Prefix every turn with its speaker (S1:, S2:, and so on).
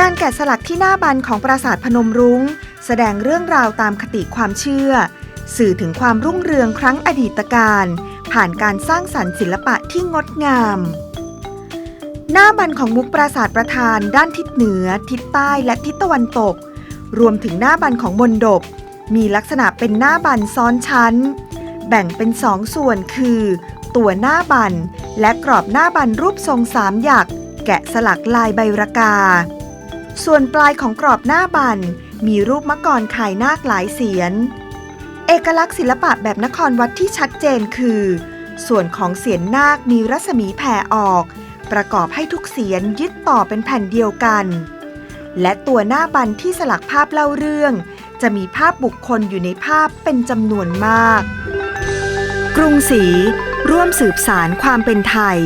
S1: การแกะสลักที่หน้าบันของปราสาทพนมรุง้ง แสดงเรื่องราวตามคติความเชื่อ สื่อถึงความรุ่งเรืองครั้งอดีตการ ผ่านการสร้างสรรค์ศิลปะที่งดงาม หน้าบันของมุกปราสาทประธาน ด้านทิศเหนือ ทิศใต้และทิศตะวันตก รวมถึงหน้าบันของมนดบ มีลักษณะเป็นหน้าบันซ้อนชั้น แบ่งเป็นสองส่วนคือ ตัวหน้าบัน และกรอบหน้าบันรูปทรงสามหยักแกะสลักลายใบรากา ส่วนปลายของกรอบหน้าบันมีรูปมกรไข่นาคหลายเสียน เอกลักษณ์ศิลปะแบบนครวัดที่ชัดเจนคือ ส่วนของเสียนนาคมีรัศมีแผ่ออก ประกอบให้ทุกเสียนยึดต่อเป็นแผ่นเดียวกัน และตัวหน้าบันที่สลักภาพเล่าเรื่อง จะมีภาพบุคคลอยู่ในภาพเป็นจำนวนมาก กรุงศรีร่วมสืบสารความเป็นไทย